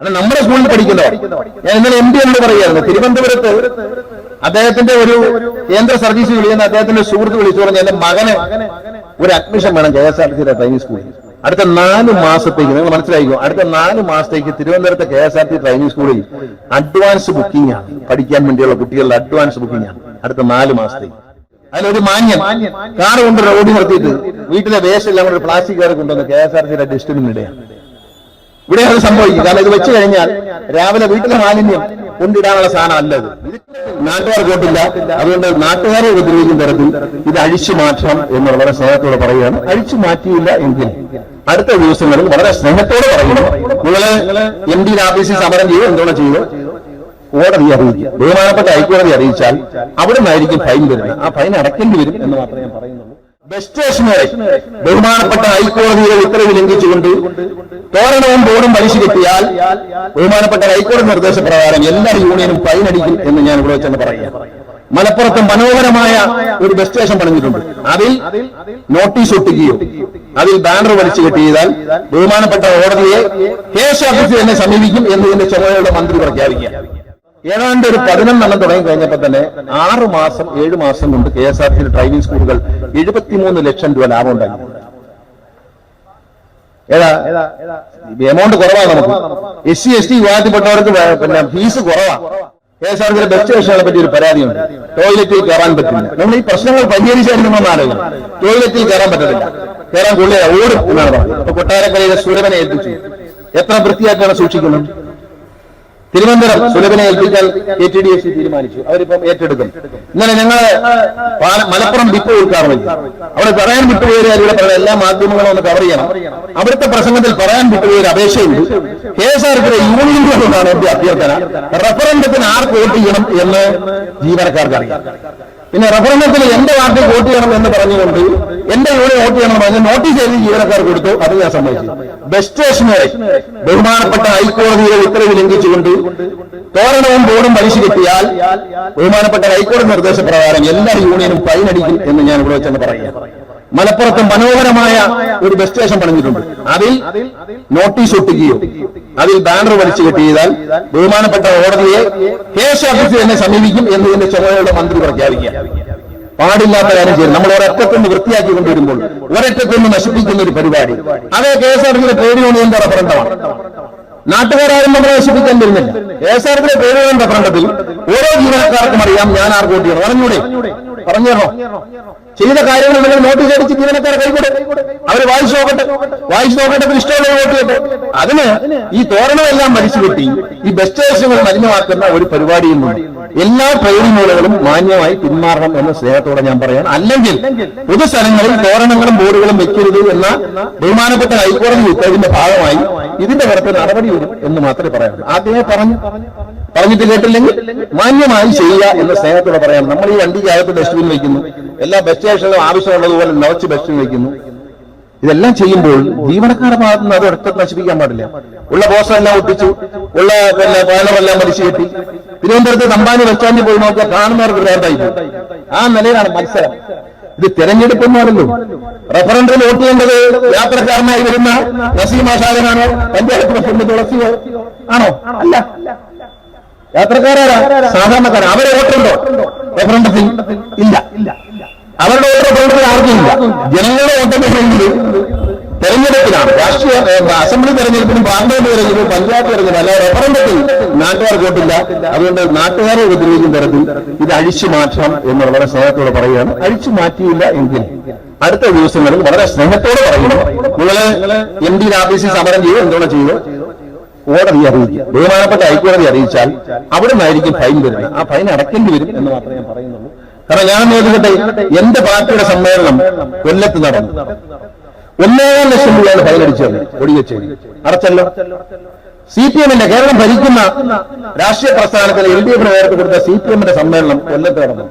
നമ്മുടെ സ്കൂളിൽ പഠിക്കുന്നവർ ഞാൻ ഇന്നലെ എം പി എന്ന് പറയുകയായിരുന്നു. തിരുവനന്തപുരത്ത് അദ്ദേഹത്തിന്റെ ഒരു കേന്ദ്ര സർവീസ് വിളിയെന്ന് അദ്ദേഹത്തിന്റെ സുഹൃത്ത് വിളിച്ചു. പറഞ്ഞ എന്റെ മകന് ഒരു അഡ്മിഷൻ വേണം കെ എസ് ആർ ടി സിയുടെ ട്രെയിനിങ് സ്കൂളിൽ അടുത്ത നാല് മാസത്തേക്ക് നിങ്ങൾ മനസ്സിലായിക്കോ? അടുത്ത നാല് മാസത്തേക്ക് തിരുവനന്തപുരത്തെ K S R T training സ്കൂളിൽ അഡ്വാൻസ് ബുക്കിംഗ് ആണ്. പഠിക്കാൻ വേണ്ടിയുള്ള കുട്ടികളുടെ അഡ്വാൻസ് ബുക്കിംഗ് ആണ്. അടുത്ത നാല് മാസത്തേക്ക്. അതിലൊരു മാന്യം കാർ കൊണ്ട് റോഡിൽ നിർത്തിയിട്ട് വീട്ടിലെ വേസ്റ്റ് എല്ലാം കൊണ്ട് പ്ലാസ്റ്റിക് കാർ കൊണ്ടുവന്ന് കെ എസ് ആർ ടിയുടെ ഡസ്റ്റ്ബിൻ ഇവിടെ അത് സംഭവിക്കും കാരണം ഇത് വെച്ച് കഴിഞ്ഞാൽ രാവിലെ വീട്ടിലെ മാലിന്യം കൊണ്ടിടാനുള്ള സാധനം അല്ലത്. നാട്ടുകാർ കേട്ടില്ല. അതുകൊണ്ട് നാട്ടുകാരെ ഉപദ്രവിക്കുന്ന തരത്തിൽ ഇത് അഴിച്ചു മാറ്റണം എന്ന് വളരെ സ്നേഹത്തോടെ പറയുകയാണ്. അഴിച്ചു മാറ്റിയില്ല എങ്കിൽ അടുത്ത ദിവസങ്ങളിൽ വളരെ സ്നേഹത്തോടെ പറയുന്നു. നിങ്ങൾ എം ഡി ഓഫീസിൽ സമരം ചെയ്തു എന്തോ ചെയ്തു കോടതി അറിയിക്കും. ബഹുമാനപ്പെട്ട ഹൈക്കോടതി അറിയിച്ചാൽ അവിടെ നിന്നായിരിക്കും ഫൈൻ വരുന്നത്. ആ ഫൈൻ അടയ്ക്കേണ്ടി വരും എന്ന് മാത്രമേ ഞാൻ പറയുന്നുള്ളൂ. ബസ് സ്റ്റേഷനുകളെ ബഹുമാനപ്പെട്ട ഹൈക്കോടതിയുടെ ഉത്തരവ് ലംഘിച്ചുകൊണ്ട് തോരണവും ബോർഡും പലിശ കിട്ടിയാൽ ബഹുമാനപ്പെട്ട ഹൈക്കോടതി നിർദ്ദേശപ്രകാരം എല്ലാ യൂണിയനും പൈനടിക്കും എന്ന് ഞാൻ ഇവിടെ വെച്ചെന്ന് പറയാം. മലപ്പുറത്ത് മനോഹരമായ ഒരു ബസ് സ്റ്റേഷൻ പണിഞ്ഞിട്ടുണ്ട്. അതിൽ നോട്ടീസ് ഒട്ടിക്കുകയോ അതിൽ ബാനർ വലിച്ചു കെട്ടിയതാൽ ബഹുമാനപ്പെട്ട കോടതിയെ കേസ് ഓഫീസിൽ തന്നെ സമീപിക്കും എന്നതിന്റെ ചുമതലയുടെ മന്ത്രി പ്രഖ്യാപിക്കുക ഏതാണ്ട് ഒരു പതിനൊന്നെണ്ണം തുടങ്ങി കഴിഞ്ഞപ്പോൾ തന്നെ ആറ് മാസം ഏഴ് മാസം കൊണ്ട് K S R T driving സ്കൂളുകൾ എഴുപത്തിമൂന്ന് ലക്ഷം രൂപ ലാഭം ഉണ്ടായി ഏതാ? എമൗണ്ട് കുറവാണ് നമുക്ക്. എസ് സി എസ് ടി വിഭാഗത്തിൽപ്പെട്ടവർക്ക് വേ- പിന്നെ ഫീസ് കുറവാണ് കെ എസ് ആർ ടിയുടെ ബസ് സ്റ്റേഷനുകളെ പറ്റി ഒരു പരാതിയുണ്ട്. ടോയ്ലറ്റിൽ കയറാൻ പറ്റില്ല. നമ്മൾ ഈ പ്രശ്നങ്ങൾ പരിഹരിച്ചായിരുന്നു ആലോചന ടോയ്ലറ്റിൽ കയറാൻ പറ്റത്തില്ല. കയറാൻ കൊള്ളിയ ഓടും എന്നാണ് പറഞ്ഞത്. അപ്പൊ കൊട്ടാരക്കരയിലെ സുരവനെ ഏൽപ്പിച്ചു. എത്ര വൃത്തിയായിട്ടാണ് സൂക്ഷിക്കുന്നത്? തിരുവനന്തപുരം സുലഭനെ ഏൽപ്പിക്കാൻ K T D F C തീരുമാനിച്ചു. അവരിപ്പം ഏറ്റെടുക്കും. ഇന്നലെ ഞങ്ങൾ മലപ്പുറം വിപ്പ് കൊടുക്കാറ് ചെയ്തു. അവിടെ പറയാൻ വിട്ടുപോയ അവരുടെ പറഞ്ഞ എല്ലാ മാധ്യമങ്ങളും ഒന്ന് കവർ ചെയ്യണം. അവിടുത്തെ പ്രസംഗത്തിൽ പറയാൻ വിട്ടുപോയൊരു അപേക്ഷയുണ്ട്. കെ എസ് ആർ യൂണിയനുകളോടാണ് എന്റെ അഭ്യർത്ഥന. റഫറൻഡത്തിന് ആർക്ക് വോട്ട് ചെയ്യണം എന്ന് ജീവനക്കാർക്ക് അറിയാം പിന്നെ റഫറൻഡത്തിൽ എന്റെ പാർട്ടി വോട്ട് ചെയ്യണം എന്ന് പറഞ്ഞുകൊണ്ട് എന്റെ യൂണിയൻ വോട്ട് ചെയ്യണം പറഞ്ഞ് നോട്ടീസ് എഴുതി ജീവനക്കാർ കൊടുത്തു അത് ഞാൻ സമ്മതിച്ചു. ബസ് സ്റ്റേഷനുകളെ ബഹുമാനപ്പെട്ട ഹൈക്കോടതിയുടെ ഉത്തരവ് ലംഘിച്ചുകൊണ്ട് തോരണവും ബോർഡും പലിശ കിട്ടിയാൽ ബഹുമാനപ്പെട്ട ഹൈക്കോടതി നിർദ്ദേശപ്രകാരം എല്ലാ യൂണിയനും ഫൈൻ അടിക്കും എന്ന് ഞാൻ ഇവിടെ വെച്ചെന്ന് പറയാം മലപ്പുറത്ത് മനോഹരമായ ഒരു ബസ് സ്റ്റേഷൻ പണിഞ്ഞിട്ടുണ്ട്. അതിൽ നോട്ടീസ് ഒട്ടിക്കുകയോ അതിൽ ബാനർ വലിച്ചു കെട്ടിയതാൽ ബഹുമാനപ്പെട്ട കോടതിയെ കേസ് ഓഫീസിൽ തന്നെ സമീപിക്കും എന്നതിന്റെ ചുമതലയുടെ മന്ത്രി പ്രഖ്യാപിക്കുക പാടില്ലാത്ത കാര്യം ചെയ്യും നമ്മൾ ഒരറ്റത്തുനിന്ന് വൃത്തിയാക്കി കൊണ്ടുവരുമ്പോൾ ഒരറ്റത്തുനിന്ന് നശിപ്പിക്കുന്ന ഒരു പരിപാടി. അതേ കെ എസ് ആർ ട്രേഡ് യൂണിയന്റെ റഫറണ്ടമാണ് നാട്ടുകാരും നമ്മളെ നശിപ്പിക്കാൻ വരുന്നില്ല. K S R trade union റഫറണ്ടത്തിൽ ഓരോ ജീവനക്കാർക്കും അറിയാം ഞാൻ ആർക്ക് വോട്ട് ചെയ്യണം. പറഞ്ഞൂടെ? പറഞ്ഞു ചെയ്ത കാര്യങ്ങൾ നിങ്ങൾ നോട്ടീസ് അടിച്ച് ജീവനക്കാരെ കൈകൊടെ. അവർ വായിച്ചു നോക്കട്ടെ. വായിച്ചു നോക്കട്ടെ ഇഷ്ടമുള്ള വോട്ട് ചെയ്യട്ടെ. അതിന് ഈ തോരണമെല്ലാം മരിച്ചു കെട്ടി ഈ ബസ് സ്റ്റേഷനുകൾ മലിനമാക്കുന്ന ഒരു പരിപാടിയും ഉണ്ട് എല്ലാ മൂലകളും മാന്യമായി പിന്മാറണം എന്ന സ്നേഹത്തോടെ ഞാൻ പറയാണ്. അല്ലെങ്കിൽ പൊതുസ്ഥലങ്ങളിൽ തോരണങ്ങളും ബോർഡുകളും വെക്കരുത് എന്ന ബഹുമാനപ്പെട്ട ഹൈക്കോടതി ഉത്തരവിന്റെ ഭാഗമായി ഇതിന്റെ പുറത്ത് നടപടി വരും എന്ന് മാത്രമേ പറയാം ആദ്യമേ പറഞ്ഞു. പറഞ്ഞിട്ട് കേട്ടില്ലെങ്കിൽ മാന്യമായി ചെയ്യുക എന്ന സ്നേഹത്തോടെ പറയാം നമ്മൾ ഈ വണ്ടിക്കകത്ത് ഡസ്റ്റ്ബിൻ വയ്ക്കുന്നു. എല്ലാ ബസ് സ്റ്റേഷനിലും ആവശ്യമുള്ളതുപോലെ നിറച്ച് ഡസ്റ്റ്ബിൻ വയ്ക്കുന്നു. ഇതെല്ലാം ചെയ്യുമ്പോൾ ജീവനക്കാരുടെ ഭാഗത്ത് നിന്ന് അത് ഒറ്റ നശിപ്പിക്കാൻ പാടില്ല. ഉള്ള പോസ്റ്റർ എല്ലാം ഒട്ടിച്ചു ഉള്ള പിന്നെ ബാനറെല്ലാം വലിച്ചു കെട്ടി. തിരുവനന്തപുരത്ത് തമ്പാനി ബസ് പോയി നോക്കിയാൽ കാണുന്നവർക്ക് വേണ്ടായി. ആ നിലയിലാണ് മത്സരം. ഇത് തെരഞ്ഞെടുപ്പൊന്നുമല്ലോ റഫറൻഡറിൽ വോട്ട് ചെയ്യേണ്ടത് യാത്രക്കാരനായി വരുന്ന നസീം ആഷാദനാണോ പഞ്ചായത്ത് പ്രസിഡന്റ് തുളസിയോ ആണോ? അല്ല. യാത്രക്കാരാരാ? സാധാരണക്കാരാ. അവരെ വോട്ടുണ്ടോ? റെഫറൻഡത്തിൽ ഇല്ല. അവരുടെ വോട്ട് റെഫറൻഡത്തിൽ ആർക്കും ഇല്ല. ജനങ്ങളുടെ വോട്ടെങ്കിൽ തെരഞ്ഞെടുപ്പിലാണ്. രാഷ്ട്രീയ അസംബ്ലി തെരഞ്ഞെടുപ്പിനും പാർലമെന്റ് തെരഞ്ഞെടുപ്പിനും പഞ്ചായത്ത് തെരഞ്ഞെടുപ്പ് അല്ല റെഫറൻഡത്തിൽ നാട്ടുകാർ വോട്ടില്ല. അതുകൊണ്ട് നാട്ടുകാരെ ഉപദ്രവിക്കുന്ന തരത്തിൽ ഇത് അഴിച്ചു മാറ്റണം എന്ന് വളരെ സ്നേഹത്തോടെ പറയുകയാണ്. അഴിച്ചു മാറ്റിയില്ല എങ്കിൽ അടുത്ത ദിവസങ്ങളിൽ വളരെ സ്നേഹത്തോടെ പറയുന്നു. നിങ്ങൾ എം ഡി ആഫീസിൽ സമരം ചെയ്തു. എന്തോണം ചെയ്തു? കോടതി അറിയിക്കുക ബഹുമാനപ്പെട്ട ഹൈക്കോടതി അറിയിച്ചാൽ അവിടെ നിന്നായിരിക്കും ഫൈൻ വരുന്നത്. ആ ഫൈൻ അടയ്ക്കേണ്ടി വരും എന്ന് മാത്രമേ ഞാൻ പറയുന്നുള്ളൂ. കാരണം ഞാൻ നോക്കട്ടെ എന്റെ പാർട്ടിയുടെ സമ്മേളനം കൊല്ലത്ത് നടന്നു. ഒന്നേകാൽ ലക്ഷം രൂപയാണ് ഫൈൻ അടിച്ചത് ഒടിവെച്ചത് അടച്ചല്ലോ? സി പി എമ്മിന്റെ കേരളം ഭരിക്കുന്ന രാഷ്ട്രീയ പ്രസ്ഥാനത്തിലെ എൽ ഡി എഫിന് നേരത്തെ കൊടുത്ത സി പി എമ്മിന്റെ സമ്മേളനം കൊല്ലത്ത് നടന്നു.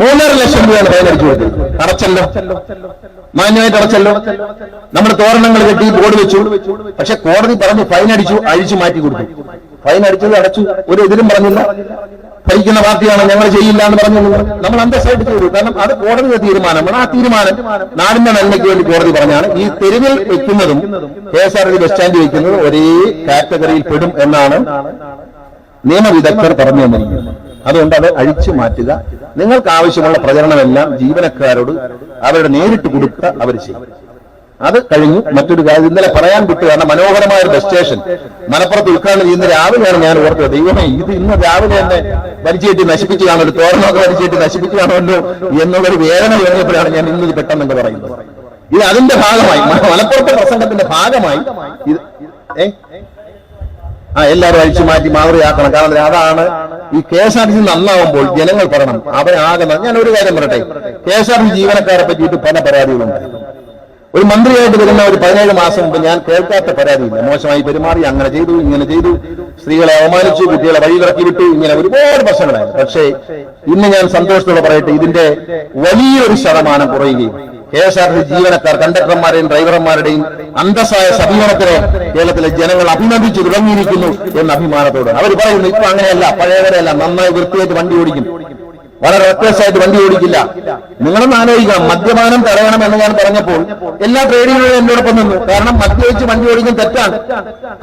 മൂന്നര ലക്ഷം രൂപയാണ് ഫൈൻ അടിച്ചു കൊടുത്തത്. അടച്ചല്ലോ. മാന്യമായിട്ട് അടച്ചല്ലോ. നമ്മൾ തോരണങ്ങൾ കെട്ടി ബോർഡ് വെച്ചു. പക്ഷെ കോടതി പറഞ്ഞു ഫൈൻ അടിച്ചു അഴിച്ചു മാറ്റി കൊടുത്തു. ഫൈൻ അടിച്ചത് അടച്ചു. ഒരു എതിരും പറഞ്ഞില്ല. ഭരിക്കുന്ന പാർട്ടിയാണ് ഞങ്ങൾ ചെയ്യില്ല എന്ന് പറഞ്ഞു നമ്മൾ അന്തസ്സായിട്ട് ചെയ്തു. കാരണം അത് കോടതിയുടെ തീരുമാനമാണ് ആ തീരുമാനം നാടിന്റെ നന്മയ്ക്ക് വേണ്ടി കോടതി പറഞ്ഞാണ്. ഈ തെരുവിൽ വെക്കുന്നതും K S R T bus സ്റ്റാൻഡിൽ വെക്കുന്നതും ഒരേ കാറ്റഗറിയിൽ പെടും എന്നാണ് നിയമവിദഗ്ധർ പറഞ്ഞു തന്നിരിക്കുന്നത്. അതുകൊണ്ട് അത് അഴിച്ചു മാറ്റുക. നിങ്ങൾക്ക് ആവശ്യമുള്ള പ്രചരണമെല്ലാം ജീവനക്കാരോട് അവരുടെ നേരിട്ട് കൊടുക്കുക അവർ ചെയ്യും. അത് കഴിഞ്ഞു മറ്റൊരു കാര്യം ഇന്നലെ പറയാൻ വിട്ടു കാരണം മനോഹരമായ ഒരു ബസ് സ്റ്റേഷൻ മലപ്പുറത്ത് ഉദ്ഘാടനം ചെയ്യുന്ന രാവിലെയാണ് ഞാൻ ഓർത്തത്. ദൈവമേ ഇത് ഇന്ന് രാവിലെ തന്നെ വലിച്ചേറ്റി നശിപ്പിച്ചു കാണുമല്ലോ തോരണമൊക്കെ വലിച്ചേറ്റി നശിപ്പിച്ചു കാണുമല്ലോ എന്നുള്ളൊരു വേദന തോന്നിയപ്പോഴാണ് ഞാൻ ഇന്ന് പെട്ടെന്ന് പറയുന്നത്. ഇത് അതിന്റെ ഭാഗമായി മലപ്പുറത്തെ പ്രസംഗത്തിന്റെ ഭാഗമായി ഇത് ഏ? ആ എല്ലാവരും അഴിച്ചു മാറ്റി മാതൃകയാക്കണം കാരണം അതാണ് ഈ K S R T C നന്നാവുമ്പോൾ ജനങ്ങൾ പറയണം. അവരാകുന്ന ഞാൻ ഒരു കാര്യം പറയട്ടെ? K S R T C ജീവനക്കാരെ പറ്റിയിട്ട് പല പരാതികളുണ്ട്. ഒരു മന്ത്രിയായിട്ട് വരുന്ന ഒരു പതിനേഴ് മാസം മുമ്പ് ഞാൻ കേൾക്കാത്ത പരാതിയില്ല. മോശമായി പെരുമാറി അങ്ങനെ ചെയ്തു ഇങ്ങനെ ചെയ്തു. സ്ത്രീകളെ അവമാനിച്ചു കുട്ടികളെ വഴിയിറക്കി വിട്ടു ഇങ്ങനെ ഒരുപാട് പ്രശ്നങ്ങളായിരുന്നു. പക്ഷേ ഇന്ന് ഞാൻ സന്തോഷത്തോടെ പറയട്ടെ ഇതിന്റെ വലിയൊരു ശതമാനം കുറയുകയും കെ എസ് ആർ ടി ജീവനക്കാർ കണ്ടക്ടർമാരെയും ഡ്രൈവർമാരുടെയും അന്തസ്സായ സമീപനത്തിനെ കേരളത്തിലെ ജനങ്ങൾ അഭിനന്ദിച്ചു തുടങ്ങിയിരിക്കുന്നു എന്ന അഭിമാനത്തോടെ അവർ പറയുന്നു ഇപ്പൊ അങ്ങനെയല്ല പഴയവരെയല്ല നന്നായി വൃത്തിയായിട്ട് വണ്ടി ഓടിക്കും. വളരെ വ്യത്യസ്തമായിട്ട് വണ്ടി ഓടിക്കില്ല. നിങ്ങളൊന്ന് ആലോചിക്കണം മദ്യപാനം തടയണം എന്ന് ഞാൻ പറഞ്ഞപ്പോൾ എല്ലാ ട്രേഡ് യൂണിയനും എന്നോടൊപ്പം നിന്നു. കാരണം മദ്യപിച്ച് വണ്ടി ഓടിക്കാൻ തെറ്റാണ്.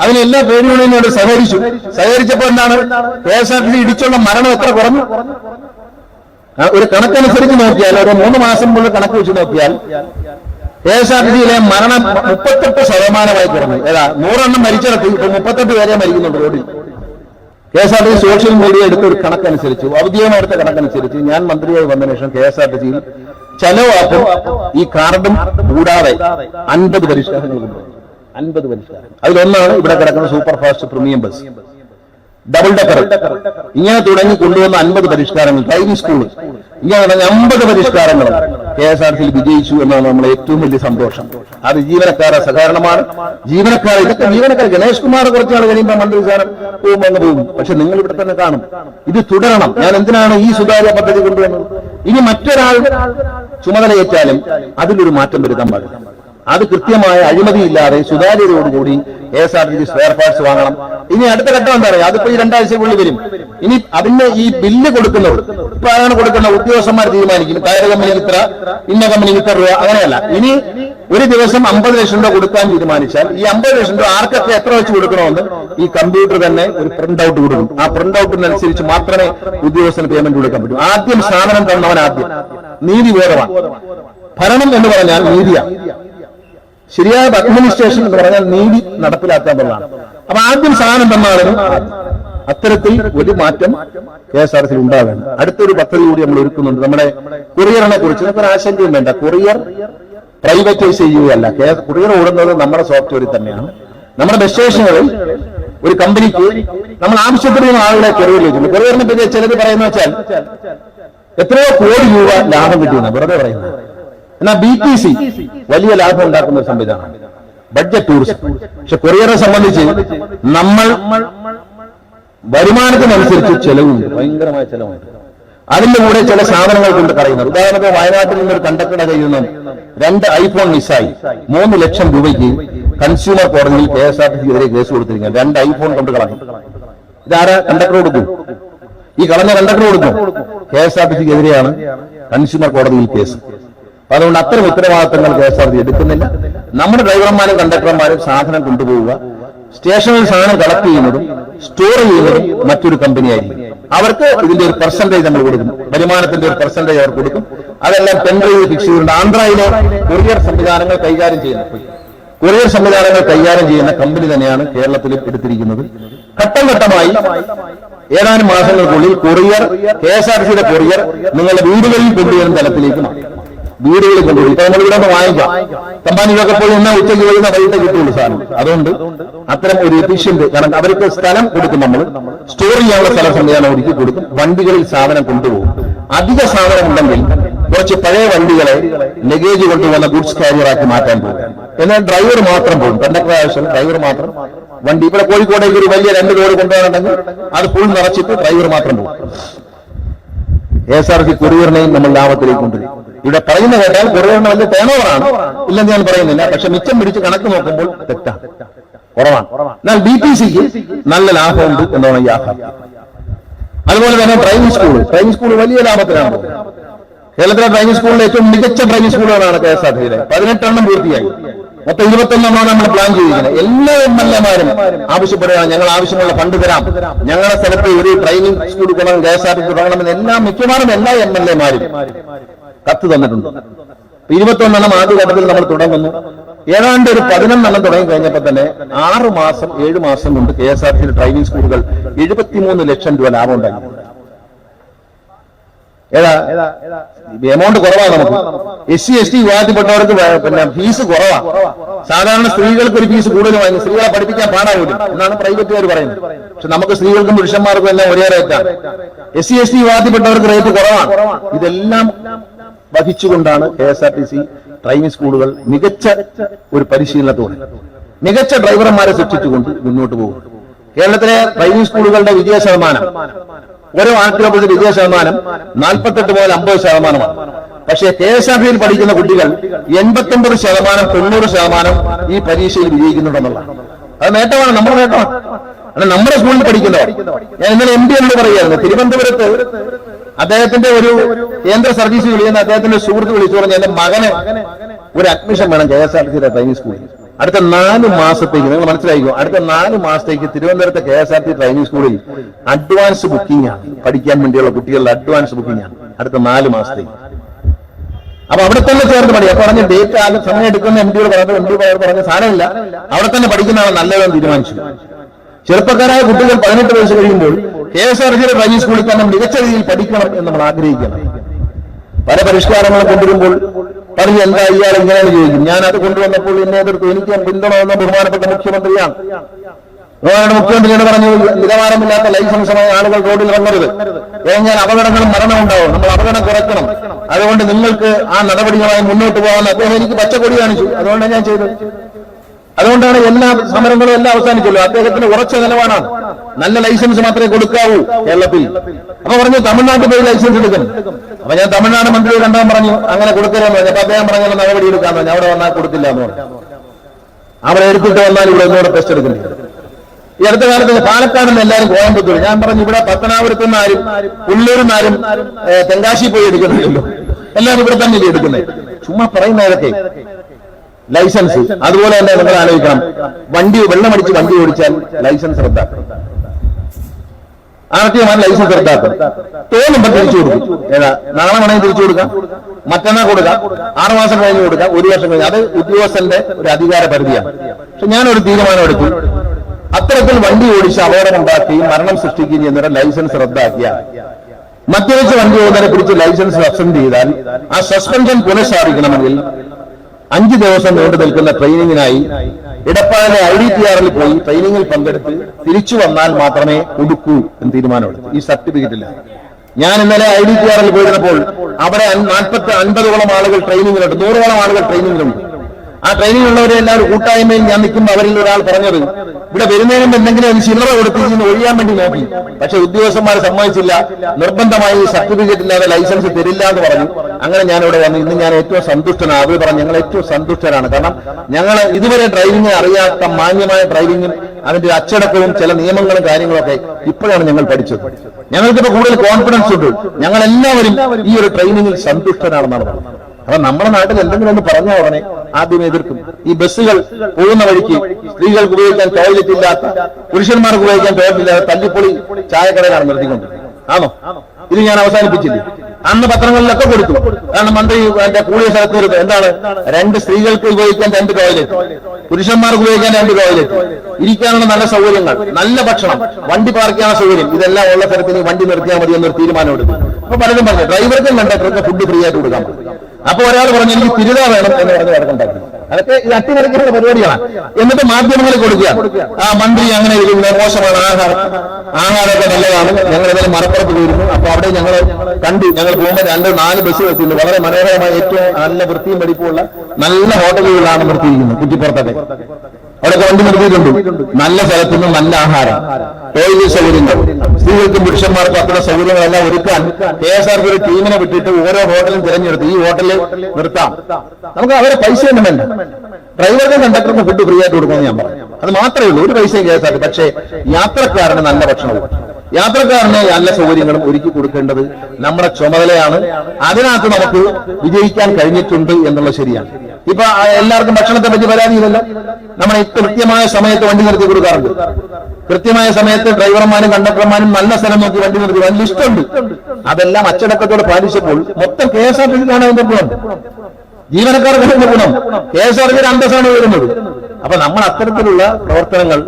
അതിന് എല്ലാ ട്രേഡ് യൂണിയനോട് സഹകരിച്ചു. സഹകരിച്ചപ്പോൾ എന്താണ്? K S R T C ഇടിച്ചുള്ള മരണം എത്ര കുറഞ്ഞു? ഒരു കണക്കനുസരിച്ച് നോക്കിയാൽ ഒരു മൂന്ന് മാസം മുതൽ കണക്ക് വെച്ച് നോക്കിയാൽ കെ എസ് ആർ ടി സിയിലെ മരണം മുപ്പത്തെട്ട് ശതമാനമായി കുറഞ്ഞു. ഏതാ നൂറെണ്ണം മരിച്ചിടത്ത് ഇപ്പൊ മുപ്പത്തെട്ട് പേരെ മരിക്കുന്നുണ്ട് റോഡിൽ. K S R T C social media എടുത്ത ഒരു കണക്കനുസരിച്ച് ഔദ്യോഗികമായി എടുത്ത കണക്കനുസരിച്ച് ഞാൻ മന്ത്രിയായി വന്ന ശേഷം കെ എസ് ആർ ടി സിയിൽ ചെലവാക്കും ഈ കാർഡും കൂടാതെ അൻപത് പരിഷ്കാരങ്ങൾ അൻപത് പരിഷ്കാരം അതിലൊന്നാണ് ഇവിടെ കിടക്കുന്ന super fast premium bus double decker ഇങ്ങനെ തുടങ്ങി കൊണ്ടുവന്ന അൻപത് പരിഷ്കാരങ്ങൾ. ഡ്രൈവിംഗ് സ്കൂൾ ഇങ്ങനെ തുടങ്ങി അമ്പത് പരിഷ്കാരങ്ങൾ കെ എസ് ആർ സിയിൽ വിജയിച്ചു എന്നാണ് നമ്മുടെ ഏറ്റവും വലിയ സന്തോഷം. അത് ജീവനക്കാരുടെ സഹകരണമാണ്. ജീവനക്കാർ ഇതൊക്കെ ജീവനക്കാർ. ഗണേഷ് കുമാർ കുറച്ചാൾ കഴിയുമ്പോൾ മന്ത്രി സാർ പോകും അങ്ങ് പോകും. പക്ഷെ നിങ്ങൾ ഇവിടെ തന്നെ കാണും. ഇത് തുടരണം. ഞാൻ എന്തിനാണ് ഈ സുതാര്യ പദ്ധതി കൊണ്ടുവന്നത്? ഇനി മറ്റൊരാൾ ചുമതലയേറ്റാലും അതിലൊരു മാറ്റം വരുത്താൻ പാടില്ല. അത് കൃത്യമായ അഴിമതിയില്ലാതെ സുതാര്യതയോടുകൂടി K S R T C spare parts വാങ്ങണം. ഇനി അടുത്ത ഘട്ടം എന്താ പറയുക? അതിപ്പോ ഈ രണ്ടാഴ്ചക്കുള്ളിൽ വരും. ഇനി അതിന് ഈ ബില്ല് കൊടുക്കുന്നവർ ഇപ്പൊ അതാണ് കൊടുക്കുന്ന ഉദ്യോഗസ്ഥന്മാർ തീരുമാനിക്കും? ടയർ കമ്പനിക്ക് ഇത്ര ഇന്ന കമ്പനിക്ക് ഇത്ര രൂപ അങ്ങനെയല്ല. ഇനി ഒരു ദിവസം അമ്പത് ലക്ഷം രൂപ കൊടുക്കാൻ തീരുമാനിച്ചാൽ ഈ അമ്പത് ലക്ഷം രൂപ ആർക്കൊക്കെ എത്ര വെച്ച് കൊടുക്കണമെന്ന് ഈ കമ്പ്യൂട്ടർ തന്നെ ഒരു പ്രിന്റ് ഔട്ട് കൊടുക്കും. ആ പ്രിന്റ് ഔട്ടിനനുസരിച്ച് മാത്രമേ ഉദ്യോഗസ്ഥന് പേയ്മെന്റ് കൊടുക്കാൻ പറ്റൂ. ആദ്യം സാധനം തന്നവൻ ആദ്യം നീതി വേറെ ഭരണം എന്ന് പറഞ്ഞാൽ നീതിയാണ് ശരിയായ അഡ്മിനിസ്ട്രേഷൻ എന്ന് പറഞ്ഞാൽ നീതി നടപ്പിലാക്കാൻ എന്നുള്ളതാണ് അപ്പൊ ആദ്യം സാധനം തന്നാലും അത്തരത്തിൽ ഒരു മാറ്റം കെ എസ് ആർ സിയിൽ ഉണ്ടാകണം. അടുത്തൊരു പദ്ധതി കൂടി നമ്മൾ ഒരുക്കുന്നുണ്ട്. നമ്മുടെ കൊറിയറിനെ കുറിച്ച് നമുക്ക് ആശങ്കയും വേണ്ട. Courier privatise ചെയ്യുകയല്ല. കൊറിയർ ഓടുന്നത് നമ്മുടെ സോഫ്റ്റ്വെയറിൽ തന്നെയാണ്. നമ്മുടെ ബസ് സ്റ്റേഷനുകളിൽ ഒരു കമ്പനിക്ക് നമ്മൾ ആവശ്യപ്പെടുന്ന ആളുകളെ കൊറിയർ വെച്ചിട്ടുണ്ട് കൊറിയറിനെ പറ്റി ചിലത് പറയുന്ന വെച്ചാൽ എത്രയോ കോടി രൂപ ലാഭം കിട്ടിയെന്ന് വെറുതെ പറയുന്നത്. എന്നാൽ ബി ടി സി വലിയ ലാഭം ഉണ്ടാക്കുന്ന ഒരു സംവിധാനമാണ് ബഡ്ജറ്റ് ടൂറിസം പക്ഷെ കൊറിയറെ സംബന്ധിച്ച് നമ്മൾ വരുമാനത്തിനനുസരിച്ച് ചെലവുണ്ട്. ഭയങ്കരമായ ചെലവുണ്ട് അതിന്റെ കൂടെ ചില സാധനങ്ങൾ കൊണ്ട് കളയുന്നത് ഉദാഹരണത്തിന് വയനാട്ടിൽ ഒരു കയ്യിൽ നിന്നും രണ്ട് ഐഫോൺ മിസ്സായി. മൂന്ന് ലക്ഷം രൂപയ്ക്ക് കൺസ്യൂമർ കോടതിയിൽ കെ എസ് ആർ ടി സിക്കെതിരെ കേസ് കൊടുത്തിരിക്കുന്നത് രണ്ട് ഐഫോൺ കൊണ്ട് കളഞ്ഞു. ഇതാരാ? കണ്ടക്ടർ കൊടുക്കും. ഈ കളഞ്ഞ കണ്ടക്ടർ കൊടുക്കും. കെ എസ് ആർ ടി സിക്കെതിരെയാണ് കൺസ്യൂമർ കോടതിയിൽ കേസ്. അതുകൊണ്ട് അത്തരം ഉത്തരവാദിത്തങ്ങൾ കെ എസ് ആർ ടി എടുക്കുന്നില്ല. നമ്മുടെ ഡ്രൈവർമാരും കണ്ടക്ടർമാരും സാധനം കൊണ്ടുപോവുക സ്റ്റേഷനിൽ സാധനം കളക്ട് ചെയ്യുന്നതും സ്റ്റോർ ചെയ്യുന്നതും മറ്റൊരു കമ്പനിയായിരിക്കും അവർക്ക് ഇതിന്റെ ഒരു പെർസെന്റേജ് നമ്മൾ കൊടുക്കും. വരുമാനത്തിന്റെ ഒരു പെർസെന്റേജ് അവർ കൊടുക്കും. അതെല്ലാം പെൻഡ്രൈവ് ഫിക്സ് ചെയ്തിട്ടുണ്ട് ആന്ധ്രയിലെ കൊറിയർ സംവിധാനങ്ങൾ കൈകാര്യം ചെയ്യുന്ന കൊറിയർ സംവിധാനങ്ങൾ കൈകാര്യം ചെയ്യുന്ന കമ്പനി തന്നെയാണ് കേരളത്തിൽ എടുത്തിരിക്കുന്നത്. ഘട്ടം ഘട്ടമായി ഏതാനും മാസങ്ങൾക്കുള്ളിൽ കൊറിയർ കെ എസ് ആർ സിയുടെ കൊറിയർ നിങ്ങളുടെ വീടുകളിൽ കൊണ്ടുവരുന്ന തലത്തിലേക്ക് മാറി വീടുകളിൽ കൊണ്ടുപോയി ഇപ്പൊ നമ്മൾ ഇവിടെ വാങ്ങിക്കാം. കമ്പാനികളൊക്കെ പോയി എന്നാ ഉച്ചയ്ക്ക് വരുന്ന വൈകിട്ട് കിട്ടുള്ളൂ സാധനം. അതുകൊണ്ട് അത്തരം ഒരു എഫിഷ്യന്റ് കാരണം അവർക്ക് സ്ഥലം കൊടുക്കും നമ്മൾ സ്റ്റോർ ചെയ്യാനുള്ള സ്ഥലം സംവിധാനം ഒരുക്കി കൊടുക്കും. വണ്ടികളിൽ സാധനം കൊണ്ടുപോകും. അധിക സാധനം ഉണ്ടെങ്കിൽ കുറച്ച് പഴയ വണ്ടികളെ ലഗേജ് കൊണ്ടുവന്ന ഗുഡ്സ് കാരിയറാക്കി മാറ്റാൻ പോകും. എന്നാൽ ഡ്രൈവർ മാത്രം പോകും. തന്റെ ആവശ്യം ഡ്രൈവർ മാത്രം വണ്ടി. ഇവിടെ കോഴിക്കോടേക്ക് ഒരു വലിയ രണ്ട് ലോഡ് കൊണ്ടുപോകാനുണ്ടെങ്കിൽ അത് ഫുൾ നിറച്ചിട്ട് ഡ്രൈവർ മാത്രം പോകും. കെ എസ് ആർ സി കൊറിയറിനെയും നമ്മൾ ലാഭത്തിലേക്ക് കൊണ്ടുവരും. ഇവിടെ പറയുന്ന കേട്ടാൽ കൊറിയറിന് വലിയ ടേണോവറാണ് ഇല്ലെന്ന് ഞാൻ പറയുന്നില്ല. പക്ഷെ മിച്ചം പിടിച്ച് കണക്ക് നോക്കുമ്പോൾ തെറ്റാണ് കുറവാണ്. എന്നാൽ ബി പി സിക്ക് നല്ല ലാഭമുണ്ട് എന്നാണ് യാഥാർത്ഥ്യം അതുപോലെ തന്നെ ഡ്രൈവിംഗ് സ്കൂൾ ഡ്രൈവിംഗ് സ്കൂൾ വലിയ ലാഭത്തിലാണ്. കേരളത്തിലെ ഡ്രൈവിംഗ് സ്കൂളിലെ ഏറ്റവും മികച്ച ഡ്രൈവിംഗ് സ്കൂളുകളാണ് കെ എസ് ആർ സിയിലെ പതിനെട്ടെണ്ണം പൂർത്തിയായി. മൊത്തം ഇരുപത്തൊന്നെണ്ണമാണ് നമ്മൾ പ്ലാൻ ചെയ്തിരിക്കുന്നത്. എല്ലാ എം എൽ എമാരും ആവശ്യപ്പെടുക ഞങ്ങൾ ആവശ്യമുള്ള ഫണ്ട് തരാം. ഞങ്ങളുടെ സ്ഥലത്ത് ഒരു ട്രെയിനിങ് തുടങ്ങണം കെ എസ് ആർ ടി തുടങ്ങണമെന്ന് എല്ലാ മിക്കവാറും എല്ലാ എം എൽ എമാരും കത്ത് തന്നിട്ടുണ്ട്. ഇരുപത്തൊന്നെണ്ണം ആദ്യഘട്ടത്തിൽ നമ്മൾ തുടങ്ങുന്നു. ഏതാണ്ട് ഒരു പതിനൊന്നെണ്ണം തുടങ്ങി കഴിഞ്ഞപ്പോൾ തന്നെ ആറ് മാസം ഏഴ് മാസം കൊണ്ട് K S R T driving സ്കൂളുകൾ എഴുപത്തിമൂന്ന് ലക്ഷം രൂപ ലാഭം ഉണ്ടായി ഏതാ? എമൗണ്ട് കുറവാണ് നമുക്ക്. എസ് സി എസ് ടി വിഭാഗത്തിൽപ്പെട്ടവർക്ക് പിന്നെ ഫീസ് കുറവാണ് സാധാരണ സ്ത്രീകൾക്ക് ഒരു ഫീസ് കൂടുതൽ വാങ്ങി. സ്ത്രീകളെ പഠിപ്പിക്കാൻ പാടാവില്ല എന്നാണ് പ്രൈവറ്റുകാർ പറയുന്നത്. പക്ഷെ നമുക്ക് സ്ത്രീകൾക്കും പുരുഷന്മാർക്കും എല്ലാം ഒരേ റേറ്റാണ് എസ് സി എസ് ടി വിഭാഗത്തിൽപ്പെട്ടവർക്ക് റേറ്റ് കുറവാണ്. ഇതെല്ലാം വഹിച്ചുകൊണ്ടാണ് K S R T C driving സ്കൂളുകൾ മികച്ച ഒരു പരിശീലനത്തോടെ മികച്ച ഡ്രൈവർമാരെ സൃഷ്ടിച്ചുകൊണ്ട് മുന്നോട്ട് പോകും കേരളത്തിലെ ഡ്രൈവിംഗ് സ്കൂളുകളുടെ വിജയ ശതമാനം ഓരോ ആർട്ടിയോപ്പതി വിജയ ശതമാനം നാൽപ്പത്തെട്ട് മുതൽ അമ്പത് ശതമാനമാണ്. പക്ഷേ കെ പഠിക്കുന്ന കുട്ടികൾ എൺപത്തൊമ്പത് ശതമാനം തൊണ്ണൂറ് ശതമാനം ഈ പരീക്ഷയിൽ വിജയിക്കുന്നുണ്ടെന്നുള്ളതാണ്. അത് നേട്ടമാണ് നമ്മുടെ നേട്ടമാണ്. അല്ല നമ്മുടെ സ്കൂളിൽ പഠിക്കുന്നവർ. ഞാൻ ഇന്നലെ എം ഡി എന്നോട് പറയുന്നത് തിരുവനന്തപുരത്ത് അദ്ദേഹത്തിന്റെ ഒരു കേന്ദ്ര സർവീസ് വിളിക്കുന്ന അദ്ദേഹത്തിന്റെ സുഹൃത്ത് വിളിച്ചു പറഞ്ഞ എന്റെ മകന് ഒരു അഡ്മിഷൻ വേണം കെ എസ് ആർ ടി സിയുടെ ഡ്രൈവിംഗ് സ്കൂളിൽ. അടുത്ത നാല് മാസത്തേക്ക് നിങ്ങൾ മനസ്സിലായിക്കോ? അടുത്ത നാല് മാസത്തേക്ക് തിരുവനന്തപുരത്തെ K S R T training സ്കൂളിൽ അഡ്വാൻസ് ബുക്കിംഗ് ആണ്. പഠിക്കാൻ വേണ്ടിയുള്ള കുട്ടികളുടെ അഡ്വാൻസ് ബുക്കിംഗ് ആണ്. അടുത്ത നാല് മാസത്തേക്ക്. അപ്പൊ അവിടെ തന്നെ ചേർന്ന് പഠിക്കും അപ്പൊ പറഞ്ഞ ഡേറ്റ് ആകെ സമയം എടുക്കുന്ന എം ഡിയോട് പറഞ്ഞു എം ഡി പറഞ്ഞ സാധനമില്ല. അവിടെ തന്നെ പഠിക്കുന്നതാണ് നല്ലതെന്ന് തീരുമാനിച്ചു ചെറുപ്പക്കാരായ കുട്ടികൾ പതിനെട്ട് വയസ്സ് കഴിയുമ്പോൾ കെ എസ് ആർ ടിയുടെ ഡ്രൈവിംഗ് സ്കൂളിൽ തന്നെ മികച്ച രീതിയിൽ പഠിക്കണം എന്ന് നമ്മൾ ആഗ്രഹിക്കണം പല പരിഷ്കാരങ്ങളും കൊണ്ടുവരുമ്പോൾ പറഞ്ഞു എന്താ ഇയാൾ ഇങ്ങനെയാണ് ചോദിക്കും ഞാൻ അത് കൊണ്ടുവന്നപ്പോൾ എന്നെ എതിർത്ത് എനിക്ക് പിന്തുണ വന്ന ബഹുമാനപ്പെട്ട മുഖ്യമന്ത്രിയാണ്. ബഹുമാനപ്പെട്ട മുഖ്യമന്ത്രിയോട് പറഞ്ഞു നിലവാരമില്ലാത്ത ലൈസൻസുമായ ആളുകൾ റോഡിൽ ഇറങ്ങരുത് കഴിഞ്ഞാൽ അപകടങ്ങളും മരണം ഉണ്ടാവും നമ്മൾ അപകടം കുറയ്ക്കണം. അതുകൊണ്ട് നിങ്ങൾക്ക് ആ നടപടികളായി മുന്നോട്ട് പോകാൻ അദ്ദേഹം എനിക്ക് പച്ചക്കൊടി കാണിച്ചു. അതുകൊണ്ടാണ് ഞാൻ ചെയ്തത്. അതുകൊണ്ടാണ് എല്ലാ സമരങ്ങളും എല്ലാം അവസാനിച്ചല്ലോ അദ്ദേഹത്തിന് ഉറച്ച നിലപാടാണ്. നല്ല ലൈസൻസ് മാത്രമേ കൊടുക്കാവൂ കേരളത്തിൽ. അപ്പൊ പറഞ്ഞു തമിഴ്നാട്ടിൽ പോയി ലൈസൻസ് എടുക്കും. അപ്പൊ ഞാൻ തമിഴ്നാട് മന്ത്രിയെ കണ്ടാൻ പറഞ്ഞു. അങ്ങനെ കൊടുക്കരുതെന്ന് പറഞ്ഞു. അപ്പൊ അദ്ദേഹം പറഞ്ഞു നടപടി എടുക്കാന്ന് പറഞ്ഞു. അവിടെ വന്നാൽ കൊടുത്തില്ല എന്ന് പറഞ്ഞു. അവിടെ എടുത്തിട്ട് വന്നാൽ ഇവിടെ ഒന്നുകൂടെ ടെസ്റ്റ് എടുക്കില്ല ഈ അടുത്ത കാലത്ത് പാലക്കാട് നിന്ന് എല്ലാവരും കോയമ്പത്തൂർ. ഞാൻ പറഞ്ഞു ഇവിടെ പത്തനാപുരത്ത് നിന്നാരും ഉള്ളൂരിൽ നിന്ന് ആരും ഏ, തെങ്കാശി പോയി എടുക്കുന്നില്ലല്ലോ. എല്ലാവരും ഇവിടെ തന്നെ എടുക്കുന്നത്. ചുമ്മാ പറയുന്ന ഏതൊക്കെ ലൈസൻസ്. അതുപോലെ തന്നെ നിങ്ങൾ ആലോചിക്കണം. വണ്ടി വെള്ളമടിച്ച് വണ്ടി ഓടിച്ചാൽ ലൈസൻസ് റദ്ദാക്കും. ആർട്ടിയമാണ് ലൈസൻസ് റദ്ദാക്കും തോന്നുമ്പോ തിരിച്ചു കൊടുക്കും? ഏതാ? നാളെ വേണമെങ്കിൽ തിരിച്ചു കൊടുക്കാം. മറ്റന്നാൾ കൊടുക്കാം. ആറ് മാസം കഴിഞ്ഞ് കൊടുക്കാം. ഒരു വർഷം കഴിഞ്ഞ്. അത് ഉദ്യോഗസ്ഥന്റെ ഒരു അധികാര പരിധിയാണ്. പക്ഷെ ഞാനൊരു തീരുമാനം എടുത്തു. അത്തരത്തിൽ വണ്ടി ഓടിച്ച് അപകടം ഉണ്ടാക്കുകയും മരണം സൃഷ്ടിക്കുകയും ചെയ്യുന്ന ലൈസൻസ് റദ്ദാക്കിയ മദ്യപിച്ച് വണ്ടി ഓടുന്നവരെ പിടിച്ച് ലൈസൻസ് സസ്പെൻഡ് ചെയ്താൽ ആ സസ്പെൻഷൻ പുനഃസ്ഥാപിക്കണമെങ്കിൽ അഞ്ചു ദിവസം നീണ്ടു നിൽക്കുന്ന ട്രെയിനിങ്ങിനായി ഇടപ്പാളിലെ ഐ ഡി ടി ആറിൽ പോയി ട്രെയിനിങ്ങിൽ പങ്കെടുത്ത് തിരിച്ചു വന്നാൽ മാത്രമേ കൊടുക്കൂ എന്ന് തീരുമാനമെടുത്തു. ഈ സർട്ടിഫിക്കറ്റ് ഇല്ല. ഞാൻ ഇന്നലെ ഐ ഡി ടി ആറിൽ പോയിരുന്നപ്പോൾ അവിടെ നാൽപ്പത്തി അൻപതോളം ആളുകൾ ട്രെയിനിങ്ങിലുണ്ട് നൂറോളം ആളുകൾ ട്രെയിനിങ്ങിലുണ്ട് ആ ട്രെയിനിലുള്ളവരെ എല്ലാവരും കൂട്ടായ്മയിൽ ഞാൻ നിൽക്കുമ്പോൾ അവരിൽ ഒരാൾ പറഞ്ഞത് ഇവിടെ വരുന്നതിന് മുമ്പ് എന്തെങ്കിലും ഒരു ചില്ലറ ഇതിന് ഒഴിയാൻ വേണ്ടി നോക്കി. പക്ഷെ ഉദ്യോഗസ്ഥന്മാർ സമ്മതിച്ചില്ല. നിർബന്ധമായി സർട്ടിഫിക്കറ്റ് ഇല്ലാതെ ലൈസൻസ് തരില്ല എന്ന് പറഞ്ഞു. അങ്ങനെ ഞാൻ ഇവിടെ വന്നു ഇന്ന് ഞാൻ ഏറ്റവും സന്തുഷ്ടനാണ്. അവർ പറഞ്ഞു ഞങ്ങൾ ഏറ്റവും സന്തുഷ്ടരാണ്. കാരണം ഞങ്ങൾ ഇതുവരെ ഡ്രൈവിംഗ് അറിയാത്ത മാന്യമായ ഡ്രൈവിംഗും അതിന്റെ അച്ചടക്കവും ചില നിയമങ്ങളും കാര്യങ്ങളൊക്കെ ഇപ്പോഴാണ് ഞങ്ങൾ പഠിച്ചത്. ഞങ്ങൾക്കിപ്പോ കൂടുതൽ കോൺഫിഡൻസ് ഉണ്ട്. ഞങ്ങൾ എല്ലാവരും ഈ ഒരു ട്രെയിനിങ്ങിൽ സന്തുഷ്ടരാണെന്നാണ് പറഞ്ഞത്. അപ്പൊ നമ്മുടെ നാട്ടിൽ എന്തെങ്കിലും ഒന്ന് പറഞ്ഞ ഉടനെ ആദ്യം എതിർക്കും. ഈ ബസ്സുകൾ പോകുന്ന വഴിക്ക് സ്ത്രീകൾക്ക് ഉപയോഗിക്കാൻ ടോയ്ലറ്റ് ഇല്ലാത്ത പുരുഷന്മാർക്ക് ഉപയോഗിക്കാൻ ടോയ്ലറ്റ് ഇല്ലാത്ത തല്ലിപ്പൊളി ചായക്കടയിലാണ് നിർത്തിക്കൊണ്ട് ആണോ? ഇത് ഞാൻ അവസാനിപ്പിച്ചില്ലേ? അന്ന് പത്രങ്ങളിലൊക്കെ കൊടുത്തു. കാരണം മന്ത്രി എന്റെ കൂടിയ സ്ഥലത്ത് എന്താണ്? രണ്ട് സ്ത്രീകൾക്ക് ഉപയോഗിക്കാൻ രണ്ട് ടോയ്ലറ്റ് പുരുഷന്മാർക്ക് ഉപയോഗിക്കാൻ രണ്ട് ടോയ്ലറ്റ് ഇരിക്കാനുള്ള നല്ല സൗകര്യങ്ങൾ നല്ല ഭക്ഷണം വണ്ടി പാർക്ക് ചെയ്യാനുള്ള സൗകര്യം. ഇതെല്ലാം ഉള്ള സ്ഥലത്തിന് വണ്ടി നിർത്തിയാൽ മതി എന്നൊരു തീരുമാനം എടുത്തു. അപ്പൊ പലരും പറഞ്ഞു ഡ്രൈവർക്കും കണ്ടക്ടർക്ക് ഫുഡ് ഫ്രീ ആയിട്ട് കൊടുക്കാൻ. പറ്റും അപ്പൊ ഒരാൾ പറഞ്ഞു എനിക്ക് തിരുത വേണം എന്ന് പറഞ്ഞ് വഴക്കുണ്ടാക്കി. അതൊക്കെ ഈ അട്ടിമറിക്കുന്ന പരിപാടിയാണ് എന്നിട്ട് മാധ്യമങ്ങളിൽ കൊടുക്കുക. ആ മന്ത്രി അങ്ങനെ ഇരിക്കുന്നത് മോശമാണ് ആഹാരം. ആഹാരമൊക്കെ നല്ലതാണ്. ഞങ്ങൾ ഏതായാലും മലപ്പുറത്ത് പോയിരുന്നു. അപ്പൊ അവിടെ ഞങ്ങൾ കണ്ടു. ഞങ്ങൾ പോകുമ്പോൾ രണ്ട് നാല് ബസ് എത്തിയിട്ടുണ്ട് വളരെ മനോഹരമായ ഏറ്റവും നല്ല വൃത്തിയും പഠിപ്പുമുള്ള നല്ല ഹോട്ടലുകളിലാണ് നിർത്തിയിരിക്കുന്നത് കുറ്റിപ്പുറത്തൊക്കെ. അവിടെ വണ്ടി നിർത്തിയിട്ടുണ്ട്. നല്ല സ്ഥലത്തു നിന്ന് നല്ല ആഹാരം. ടോയ്ലറ്റ് സൗകര്യങ്ങൾ. സ്ത്രീകൾക്കും പുരുഷന്മാർക്കും അത്ര സൗകര്യങ്ങളെല്ലാം ഒരുക്കാൻ കെ എസ് ആർ ഒരു ടീമിനെ വിട്ടിട്ട് ഓരോ ഹോട്ടലും തിരഞ്ഞെടുത്ത് ഈ ഹോട്ടലിൽ നിർത്താം. നമുക്ക് അവരെ പൈസ ഒന്നും വേണ്ട. ഡ്രൈവർക്കും കണ്ടക്ടർക്കും ഫുഡ് ഫ്രീ ആയിട്ട് കൊടുക്കുമെന്ന് ഞാൻ പറഞ്ഞു. അത് മാത്രമേ ഉള്ളൂ. ഒരു പൈസയും കെ എസ് ആർ പക്ഷേ യാത്രക്കാരന് നല്ല ഭക്ഷണവും. യാത്രക്കാരന് നല്ല സൗകര്യങ്ങളും ഒരുക്കി കൊടുക്കേണ്ടത് നമ്മുടെ ചുമതലയാണ്. അതിനകത്ത് നമുക്ക് വിജയിക്കാൻ കഴിഞ്ഞിട്ടുണ്ട് എന്നുള്ളത് ശരിയാണ്. ഇപ്പൊ എല്ലാവർക്കും ഭക്ഷണത്തെ പറ്റി പരാതിയില്ലല്ലോ? നമ്മൾ കൃത്യമായ സമയത്ത് വണ്ടി നിർത്തി കൊടുക്കാറുണ്ട്. കൃത്യമായ സമയത്ത് ഡ്രൈവർമാരും കണ്ടക്ടർമാരും നല്ല സ്ഥലം നോക്കി വണ്ടി നിർത്തി. വലിയ ഇഷ്ടമുണ്ട്. അതെല്ലാം അച്ചടക്കത്തോടെ പാലിച്ചപ്പോൾ മൊത്തം കെ എസ് ആർ ടി സിക്കാണ് അതിന്റെ ഗുണം. ജീവനക്കാർക്ക് അതിന്റെ ഗുണം. കെ എസ് ആർ ടിയുടെ അന്തസ്സാണ് വരുന്നത്. അപ്പൊ നമ്മൾ അത്തരത്തിലുള്ള പ്രവർത്തനങ്ങൾ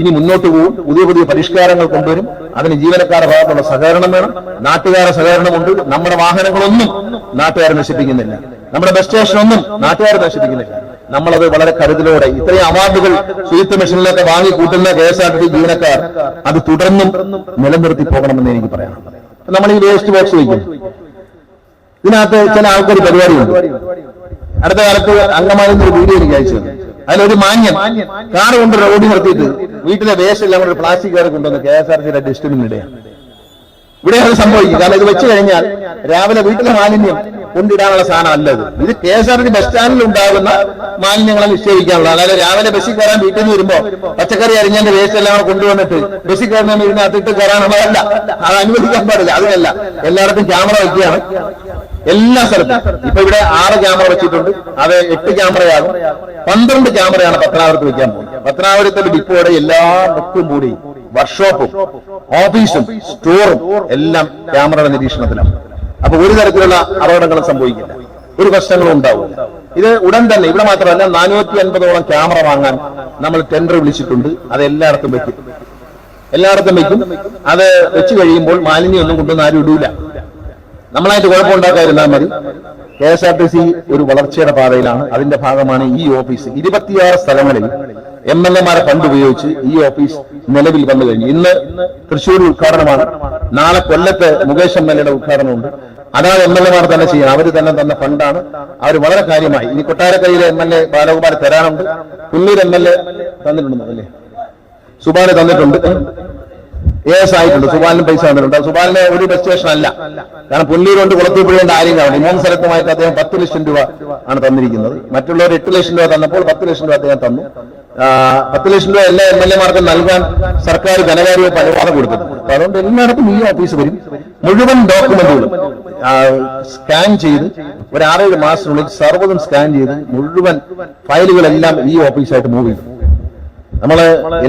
ഇനി മുന്നോട്ട് പോകും പുതിയ പുതിയ പരിഷ്കാരങ്ങൾ കൊണ്ടുവരും. അതിന് ജീവനക്കാരുടെ ഭാഗത്തുള്ള സഹകരണം വേണം. നാട്ടുകാരുടെ സഹകരണമുണ്ട്. നമ്മുടെ വാഹനങ്ങളൊന്നും നാട്ടുകാരെ നശിപ്പിക്കുന്നില്ല. നമ്മുടെ ബസ് സ്റ്റേഷൻ ഒന്നും നാട്ടുകാർ നശിപ്പിക്കുന്നില്ല. നമ്മളത് വളരെ കരുതലോടെ ഇത്രയും അവാർഡുകൾ സുഹൃത്ത് മിഷനിലൊക്കെ വാങ്ങി കൂട്ടുന്ന കെ എസ് ആർ ടി ജീവനക്കാർ അത് തുടർന്നും നിലനിർത്തി പോകണമെന്ന് എനിക്ക് പറയാം നമ്മൾ ഈ വേസ്റ്റ് ബോക്സ് വയ്ക്കും. ഇതിനകത്ത് ചില ആൾക്കാർ പരിപാടിയുണ്ട്. അടുത്ത കാലത്ത് അങ്കമാലിന്ന് ഒരു വീഡിയോ എനിക്ക് അയച്ചു. അതിലൊരു മാന്യൻ കാർ കൊണ്ട് റോഡിൽ നിർത്തിയിട്ട് വീട്ടിലെ വേസ്റ്റ് എല്ലാം കൊണ്ട് പ്ലാസ്റ്റിക് കാർ കൊണ്ടുവന്ന് കെ എസ് ആർ സിയുടെ ഡസ്റ്റ്ബിൻ ഇടുകയാണ്. ഇവിടെ അത് സംഭവിക്കും കാരണം ഇത് വെച്ച് കഴിഞ്ഞാൽ രാവിലെ വീട്ടിലെ മാലിന്യം കൊണ്ടിടാനുള്ള സാധനം അല്ലത് ഇത് K S R T bus സ്റ്റാൻഡിൽ ഉണ്ടാകുന്ന മാലിന്യങ്ങളെ നിക്ഷേപിക്കാനുള്ള അതായത് രാവിലെ ബസ്സിൽ കയറാൻ വീട്ടിൽ നിന്ന് വരുമ്പോ പച്ചക്കറി അരിഞ്ഞതിന്റെ വേസ്റ്റ് എല്ലാം കൊണ്ടുവന്നിട്ട് ബസ്സിൽ കയറുന്ന ഇതിനകത്തിട്ട് കയറാനുള്ളതല്ല അത് അനുവദിക്കാൻ പാടില്ല. അതിനല്ല. എല്ലായിടത്തും ക്യാമറ വയ്ക്കുകയാണ് എല്ലാ സ്ഥലത്തും. ഇപ്പൊ ഇവിടെ ആറ് ക്യാമറ വെച്ചിട്ടുണ്ട്. അത് എട്ട് ക്യാമറയാകും. പന്ത്രണ്ട് ക്യാമറയാണ് പത്തനാപുരത്ത് വെക്കാൻ പോകുന്നത്. പത്തനാപുരത്തെ ഡിപ്പോയുടെ എല്ലാ ബുക്കും കൂടി വർക്ക്ഷോപ്പും ഓഫീസും സ്റ്റോറും എല്ലാം ക്യാമറയുടെ നിരീക്ഷണത്തിലാണ്. അപ്പൊ ഒരു തരത്തിലുള്ള അപകടങ്ങളും സംഭവിക്കില്ല. ഒരു പ്രശ്നങ്ങളും ഉണ്ടാവും. ഇത് ഉടൻ തന്നെ ഇവിടെ മാത്രമല്ല നാനൂറ്റി അൻപതോളം ക്യാമറ വാങ്ങാൻ നമ്മൾ ടെൻഡർ വിളിച്ചിട്ടുണ്ട്. അത് എല്ലായിടത്തും വെക്കും. എല്ലായിടത്തും വെക്കും. അത് വെച്ച് കഴിയുമ്പോൾ മാലിന്യം ഒന്നും കൊണ്ടുവന്ന് ആരും ഇടൂല. നമ്മളായിട്ട് കുഴപ്പമുണ്ടാക്കാതിരുന്നാൽ മതി. K S R T C ഒരു വളർച്ചയുടെ പാതയിലാണ്. അതിന്റെ ഭാഗമാണ് ഈ ഓഫീസ്. ഇരുപത്തിയാറ് സ്ഥലങ്ങളിൽ എം എൽ എമാരെ ഫണ്ട് ഉപയോഗിച്ച് ഈ ഓഫീസ് നിലവിൽ വന്നു കഴിഞ്ഞു. ഇന്ന് തൃശ്ശൂർ ഉദ്ഘാടനമാണ്. നാളെ കൊല്ലത്ത് മുകേഷ് എം എൽ എയുടെ ഉദ്ഘാടനമുണ്ട്. അതാണ് എം എൽ എമാർ തന്നെ ചെയ്യുന്നത്. അവർ തന്നെ തന്ന ഫണ്ടാണ് അവർ വളരെ കാര്യമായി. ഇനി കൊട്ടാരക്കരയിലെ എം എൽ എ ബാലകുമാർ തരാനുണ്ട്. പുല്ലൂർ എം എൽ എ തന്നിട്ടുണ്ടെന്ന് അല്ലേ? സുബാന് തന്നിട്ടുണ്ട്. എസ് ആയിട്ടുണ്ട്. സുബാലിന് പൈസ തന്നിട്ടുണ്ട്. സുബാലിന് ഒരു ബസ് സ്റ്റേഷൻ അല്ല. കാരണം പുല്ലൂരുണ്ട് കുളത്തൂപ്പുഴയുണ്ട് ആരും കാണും മൂന്ന് സ്ഥലത്തുമായിട്ട് അദ്ദേഹം പത്ത് ലക്ഷം രൂപ ആണ് തന്നിരിക്കുന്നത്. മറ്റുള്ളവർ എട്ട് ലക്ഷം രൂപ തന്നപ്പോൾ പത്ത് ലക്ഷം രൂപ അദ്ദേഹം തന്നു. പത്ത് ലക്ഷം രൂപ എല്ലാ എം എൽ എമാർക്കും നൽകാൻ സർക്കാർ ധനകാര്യ പരിപാടി കൊടുത്തിട്ടുണ്ട് അപ്പൊ അതുകൊണ്ട് എല്ലായിടത്തും ഈ ഓഫീസ് വരും. മുഴുവൻ ഡോക്യുമെന്റുകളും സ്കാൻ ചെയ്ത് ഒരു ആറേഴ് മാസത്തിനുള്ളിൽ സർവതും സ്കാൻ ചെയ്ത് മുഴുവൻ ഫയലുകളെല്ലാം ഈ ഓഫീസായിട്ട് മൂവ് ചെയ്തു നമ്മൾ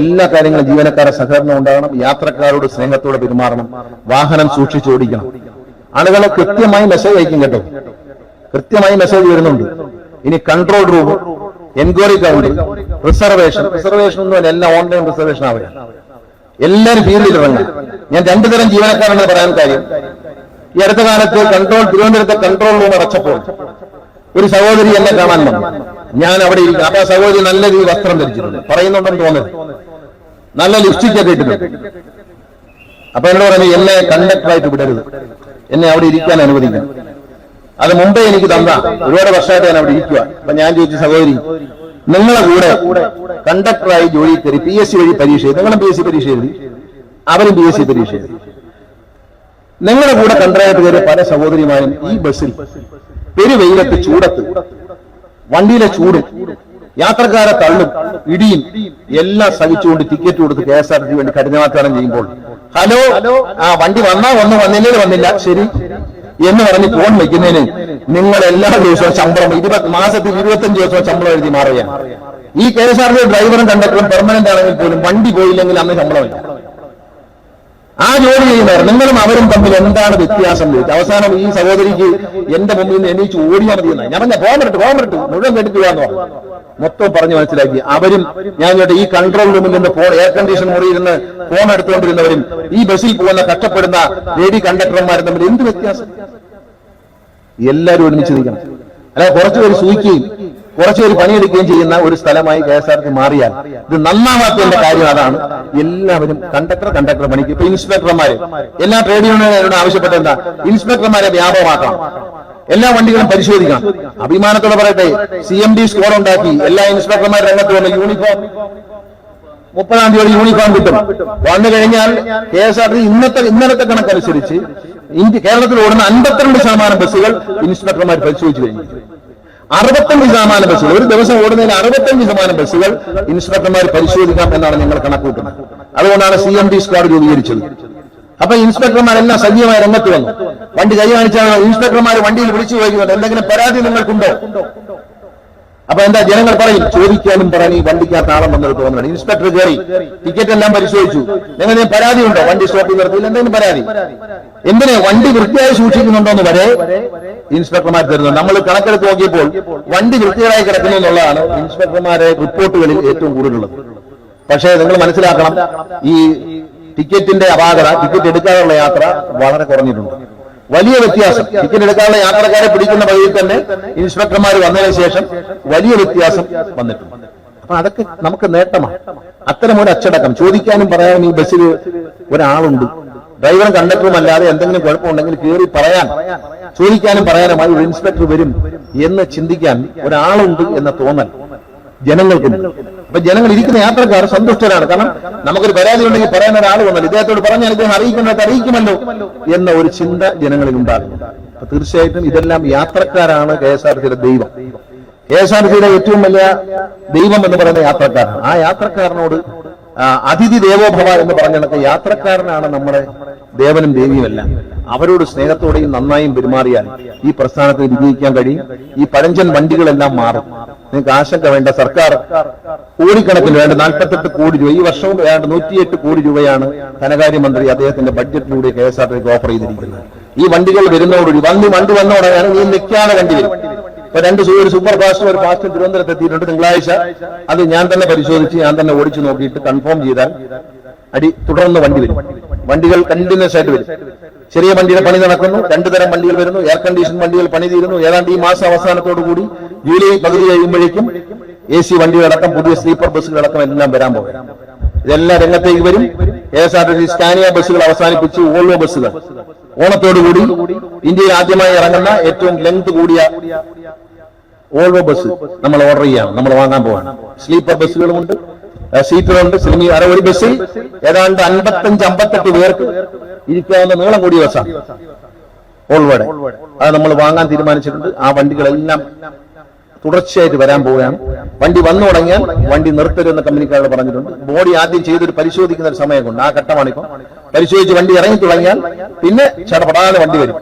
എല്ലാ കാര്യങ്ങളും ജീവനക്കാരെ സഹകരണം ഉണ്ടാകണം യാത്രക്കാരോട് സ്നേഹത്തോടെ പെരുമാറണം വാഹനം സൂക്ഷിച്ചോടിക്കണം ആളുകൾ കൃത്യമായി മെസ്സേജ് അയക്കും കേട്ടോ. കൃത്യമായി മെസ്സേജ് വരുന്നുണ്ട്. ഇനി control room enquiry counter reservation reservation ഒന്നും എല്ലാം ഓൺലൈൻ റിസർവേഷൻ ആവുകയാണ് എല്ലാവരും ഫീൽഡിൽ ഇറങ്ങുക ഞാൻ രണ്ടു തരം ജീവനക്കാരാണ് പറയാൻ കാര്യം. ഈ അടുത്ത കാലത്ത് കൺട്രോൾ തിരുവനന്തപുരത്തെ കൺട്രോൾ റൂം അടച്ചപ്പോൾ ഒരു സഹോദരി എന്നെ കാണാൻ വന്നു. ഞാൻ അവിടെ ഇരിക്കും അപ്പൊ സഹോദരി നല്ല രീതിയിൽ വസ്ത്രം ധരിച്ചിട്ടുണ്ട്. പറയുന്നുണ്ടെന്ന് തോന്നുന്നത് നല്ല ലിപ്സ്റ്റിക് ഒക്കെ അപ്പൊ എന്നോട് പറഞ്ഞു എന്നെ കണ്ടക്ടറായിട്ട് വിടരുത്. എന്നെ അവിടെ ഇരിക്കാൻ അനുവദിക്കണം. അത് മുമ്പേ എനിക്ക് തന്ന. ഒരുപാട് വർഷമായിട്ട് ഞാൻ അവിടെ ഇരിക്കുക അപ്പൊ ഞാൻ ചോദിച്ചു സഹോദരി നിങ്ങളെ കൂടെ കണ്ടക്ടറായി ജോലി കയറി പി എസ് സി വഴി പരീക്ഷ എഴുതി. നിങ്ങളും പി എസ് സി പരീക്ഷ എഴുതി. അവരും പി എസ് സി പരീക്ഷ എഴുതി. നിങ്ങളുടെ കൂടെ കണ്ടറായിട്ട് കയറിയ പല സഹോദരിമാരും ഈ ബസ്സിൽ പെരുവെയിലത്ത് ചൂടത്ത് വണ്ടിയിലെ ചൂടും യാത്രക്കാരെ തള്ളും ഇടിയും എല്ലാം സഹിച്ചുകൊണ്ട് ടിക്കറ്റ് കൊടുത്ത് കെ എസ് ആർ ടി വേണ്ടി കഠിനമാക്കാനും ചെയ്യുമ്പോൾ ഹലോ ആ വണ്ടി വന്നാ വന്നു വന്നില്ലേ വന്നില്ല? ശരി. എന്ന് പറഞ്ഞ് ഫോൺ വെക്കുന്നതിന് നിങ്ങൾ എല്ലാ ദിവസവും ശമ്പളം ഇരുപത് മാസത്തിൽ ഇരുപത്തഞ്ച് ദിവസവും ശമ്പളം എഴുതി മാറുകയാണ്. ഈ കെ എസ് ആർ ഡ്രൈവറും കണ്ടക്ടറും പെർമനന്റ് ആണെങ്കിൽ പോലും വണ്ടി പോയില്ലെങ്കിൽ അന്ന് ശമ്പളമില്ല. ആ ജോലി ചെയ്യുന്നവർ നിങ്ങളും അവരും തമ്മിൽ എന്താണ് വ്യത്യാസം ചോദിച്ചു അവസാനം ഈ സഹോദരിക്ക് എന്റെ മുമ്പിൽ നിന്ന് എണീച്ച് ഓടിയാൽ മതി ഞാൻ പറഞ്ഞ പോകാൻ പറ്റും മുഴുവൻ കേട്ടിട്ട് പോകാന്ന് പറഞ്ഞു മൊത്തം പറഞ്ഞു മനസ്സിലാക്കി. അവരും ഞാൻ ഈ കൺട്രോൾ റൂമിൽ നിന്ന് എയർ കണ്ടീഷൻ മുറിയിൽ നിന്ന് ഫോൺ എടുത്തുകൊണ്ടിരുന്നവരും ഈ ബസ്സിൽ പോകുന്ന കഷ്ടപ്പെടുന്ന ലേഡി കണ്ടക്ടർമാരും തമ്മിൽ എന്ത് വ്യത്യാസം? എല്ലാവരും ഒരുമിച്ച് നിൽക്കണം. അല്ല കുറച്ചുപേര് സൂഹിക്കുകയും കുറച്ചുപേര് പണിയെടുക്കുകയും ചെയ്യുന്ന ഒരു സ്ഥലമായി കെ എസ് ആർ ടി മാറിയാൽ ഇത് നന്നാവാത്തതിന്റെ കാര്യം അതാണ്. എല്ലാവരും കണ്ടക്ടർ കണ്ടക്ടർ പണിക്ക്. ഇപ്പൊ ഇൻസ്പെക്ടർമാര് എല്ലാ ട്രേഡ് യൂണിയനോട് ആവശ്യപ്പെട്ട എന്താ? ഇൻസ്പെക്ടർമാരെ വ്യാപകമാക്കണം. എല്ലാ വണ്ടികളും പരിശോധിക്കണം. അഭിമാനത്തോടെ പറയട്ടെ സി എം ഡി സ്കോർ ഉണ്ടാക്കി. എല്ലാ ഇൻസ്പെക്ടർമാർ രംഗത്ത് വന്ന് യൂണിഫോം മുപ്പതാം തീയതി യൂണിഫോം കിട്ടും. വന്നു കഴിഞ്ഞാൽ കെ എസ് ആർ ടി ഇന്നത്തെ ഇന്നലത്തെ കണക്കനുസരിച്ച് ഇന്ത്യ കേരളത്തിൽ ഓടുന്ന അൻപത്തിരണ്ട് ശതമാനം ബസ്സുകൾ ഇൻസ്പെക്ടർമാർ പരിശോധിച്ചു കഴിഞ്ഞു. അറുപത്തഞ്ച് ശതമാനം ബസ്സുകൾ ഒരു ദിവസം ഓടുന്നതിന് അറുപത്തഞ്ച് ശതമാനം ബസ്സുകൾ ഇൻസ്പെക്ടർമാർ പരിശോധിക്കാം എന്നാണ് ഞങ്ങൾ കണക്കൂട്ടുന്നത് അതുകൊണ്ടാണ് സി എം ഡി സ്ക്വാഡ് രൂപീകരിച്ചത്. അപ്പൊ ഇൻസ്പെക്ടർമാരെല്ലാം സജീവമായി രംഗത്ത് വന്നു. വണ്ടി കൈ കാണിച്ചാണ് ഇൻസ്പെക്ടർമാർ വണ്ടിയിൽ വിളിച്ചു ചോദിക്കുന്നുണ്ട് എന്തെങ്കിലും പരാതി നിങ്ങൾക്കുണ്ടോ? അപ്പൊ എന്താ ജനങ്ങൾ പറയും ചോദിക്കാനും പറഞ്ഞു ഈ വണ്ടിക്കകത്ത് ആളം വന്നത് തോന്നുന്നുണ്ട് ഇൻസ്പെക്ടർ കയറി ടിക്കറ്റ് എല്ലാം പരിശോധിച്ചു. നിങ്ങൾ പരാതി ഉണ്ടോ? വണ്ടി സ്റ്റോപ്പിൽ നിർത്തിയില്ല എന്തെങ്കിലും പരാതി? എന്തിനാ? വണ്ടി വൃത്തിയായി സൂക്ഷിക്കുന്നുണ്ടോ എന്ന് വരെ ഇൻസ്പെക്ടർമാർ തരുന്നു. നമ്മൾ കണക്കെടുത്ത് നോക്കിയപ്പോൾ വണ്ടി വൃത്തിയായി കിടക്കുന്നു എന്നുള്ളതാണ് ഇൻസ്പെക്ടർമാരെ റിപ്പോർട്ടുകളിൽ ഏറ്റവും കൂടുതലുള്ളത്. പക്ഷേ നിങ്ങൾ മനസ്സിലാക്കണം ഈ ടിക്കറ്റിന്റെ അപാകത ടിക്കറ്റ് എടുക്കാനുള്ള യാത്ര വളരെ കുറഞ്ഞിട്ടുണ്ട്. വലിയ വ്യത്യാസം. ടിക്കറ്റ് എടുക്കാനുള്ള യാത്രക്കാരെ പിടിക്കുന്ന വഴിയിൽ തന്നെ ഇൻസ്പെക്ടർമാർ വന്നതിന് ശേഷം വലിയ വ്യത്യാസം വന്നിട്ടുണ്ട്. അപ്പൊ അതൊക്കെ നമുക്ക് നേട്ടമാണ്. അത്തരം ഒരു അച്ചടക്കം. ചോദിക്കാനും പറയാനും ഈ ബസ്സിൽ ഒരാളുണ്ട്. ഡ്രൈവറും കണ്ടക്ടറും അല്ലാതെ എന്തെങ്കിലും കുഴപ്പമുണ്ടെങ്കിൽ കയറി പറയാൻ ചോദിക്കാനും പറയാനുമായി ഒരു ഇൻസ്പെക്ടർ വരും എന്ന് ചിന്തിക്കാൻ ഒരാളുണ്ട് എന്ന തോന്നൽ ജനങ്ങൾക്കുണ്ട്. അപ്പൊ ജനങ്ങൾ ഇരിക്കുന്ന യാത്രക്കാർ സന്തുഷ്ടരാണ്. കാരണം നമുക്കൊരു പരാതി ഉണ്ടെങ്കിൽ പറയാൻ ഒരാൾ വന്നാൽ ഇദ്ദേഹത്തോട് പറഞ്ഞാൽ ഇദ്ദേഹം അറിയിക്കുന്നത് അറിയിക്കുമല്ലോ എന്ന ഒരു ചിന്ത ജനങ്ങളിൽ ഉണ്ടാകും. അപ്പൊ തീർച്ചയായിട്ടും ഇതെല്ലാം യാത്രക്കാരാണ് കെ എസ് ആർ സിയുടെ ദൈവം. കെ എസ് ആർ സിയുടെ ഏറ്റവും വലിയ ദൈവം എന്ന് പറയുന്ന യാത്രക്കാരാണ്. ആ യാത്രക്കാരനോട് അതിഥി ദേവോഭവ എന്ന് പറഞ്ഞ യാത്രക്കാരനാണ് നമ്മുടെ ദേവനും ദേവിയുമല്ല അവരോട് സ്നേഹത്തോടെയും നന്നായും പെരുമാറിയാൽ ഈ പ്രസ്ഥാനത്തിൽ വിജയിക്കാൻ കഴിയും. ഈ പഴഞ്ചൻ വണ്ടികളെല്ലാം മാറും. നിങ്ങൾക്ക് ആശങ്ക വേണ്ട. സർക്കാർ കോടിക്കണക്കിന് വേണ്ട. നാൽപ്പത്തെട്ട് കോടി രൂപ. ഈ വർഷവും വേണ്ട നൂറ്റിയെട്ട് കോടി രൂപയാണ് ധനകാര്യമന്ത്രി അദ്ദേഹത്തിന്റെ ബഡ്ജറ്റിലൂടെ കെ എസ് ആർ ടിക്ക് ഓഫർ ചെയ്തിരിക്കുന്നത്. ഈ വണ്ടികൾ വരുന്നതോടുകൂടി വണ്ടി വണ്ടി വന്നോടെയാണ് നീ നിൽക്കാതെ വണ്ടി വരും ഇപ്പൊ രണ്ട് ഒരു സൂപ്പർ ഫാസ്റ്റും ഒരു ഫാസ്റ്റും തിരുവനന്തപുരത്ത് എത്തിയിട്ടുണ്ട് തിങ്കളാഴ്ച. അത് ഞാൻ തന്നെ പരിശോധിച്ച് ഞാൻ തന്നെ ഓടിച്ചു നോക്കിയിട്ട് കൺഫേം ചെയ്താൽ അടി തുടർന്ന് വണ്ടി വരും. വണ്ടികൾ കണ്ടിന്യൂസ് ആയിട്ട് വരും. ചെറിയ വണ്ടിയുടെ പണി നടക്കുന്നു രണ്ടു തരം വണ്ടികൾ വരുന്നു എയർ കണ്ടീഷൻ വണ്ടികൾ പണി തീരുന്നു. ഏതാണ്ട് ഈ മാസം അവസാനത്തോടു കൂടി ജൂലൈ പകുതി കഴിയുമ്പോഴേക്കും എ സി വണ്ടികളടക്കം പുതിയ സ്ലീപ്പർ ബസ്സുകളടക്കം എല്ലാം വരാൻ പോകും. ഇതെല്ലാം രംഗത്തേക്ക് വരും. K S R T C Scania ബസ്സുകൾ അവസാനിപ്പിച്ചു ഓൾവോ ബസ്സുകൾ ഓണത്തോടുകൂടി ഇന്ത്യയിൽ ആദ്യമായി ഇറങ്ങുന്ന ഏറ്റവും ലെങ്ത് കൂടിയ ഓൾവോ ബസ് നമ്മൾ ഓർഡർ ചെയ്യാണ് നമ്മൾ വാങ്ങാൻ പോവാണ്. സ്ലീപ്പർ ബസ്സുകളുമുണ്ട് സീറ്റുകളുണ്ട് സിനിമ ഒരു ബസ്സിൽ ഏതാണ്ട് അൻപത്തഞ്ച് അമ്പത്തെട്ട് പേർക്ക് ഇരിക്കാവുന്ന നീളം കൂടിയ ബസ്സാണ് ഓൾവേഡ്. അത് നമ്മൾ വാങ്ങാൻ തീരുമാനിച്ചിട്ടുണ്ട്. ആ വണ്ടികളെല്ലാം തുടർച്ചയായിട്ട് വരാൻ പോവുകയാണ്. വണ്ടി വന്നു തുടങ്ങിയാൽ വണ്ടി നിർത്തരുന്ന കമ്പനിക്കാരോട് പറഞ്ഞിട്ടുണ്ട്. ബോഡി ആദ്യം ചെയ്തൊരു പരിശോധിക്കുന്ന ഒരു സമയം കൊണ്ട് ആ ഘട്ടമാണിപ്പോ പരിശോധിച്ച് വണ്ടി ഇറങ്ങി തുടങ്ങിയാൽ പിന്നെ ചടപടാതെ വണ്ടി വരും.